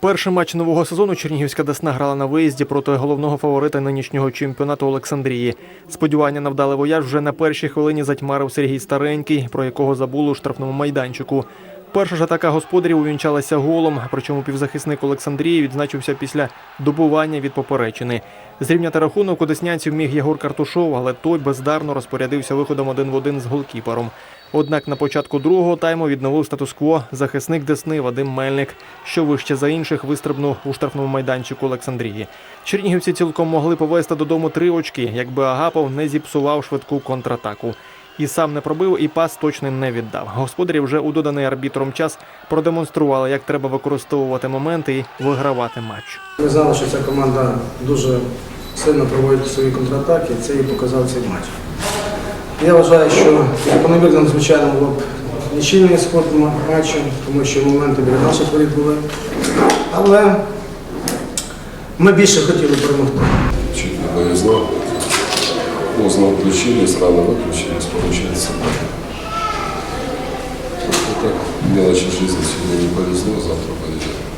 Перший матч нового сезону Чернігівська Десна грала на виїзді проти головного фаворита нинішнього чемпіонату Олександрії. Сподівання на вдалий вояж вже на першій хвилині затьмарив Сергій Старенький, про якого забули у штрафному майданчику. Перша ж атака господарів увінчалася голом, причому півзахисник Олександрії відзначився після добування від поперечини. Зрівняти рахунок у деснянців міг Єгор Картушов, але той бездарно розпорядився виходом один в один з голкіпером. Однак на початку другого тайму відновив статус-кво захисник Десни Вадим Мельник, що вище за інших вистрибнув у штрафному майданчику Олександрії. Чернігівці цілком могли повести додому три очки, якби Агапов не зіпсував швидку контратаку. І сам не пробив, і пас точно не віддав. Господарі вже у доданий арбітром час продемонстрували, як треба використовувати моменти і вигравати матч. Ми знали, що ця команда дуже сильно проводить свої контратаки, це і показав цей матч. Я вважаю, що закономірним, звичайно, було б нічийний сход матчу, тому що моменти біля наших воріт були. Але ми більше хотіли перемогти. Чуть не повезло. Поздно включились, рано выключились, получается. Вот так, мелочи жизни сегодня не повезло, завтра повезет.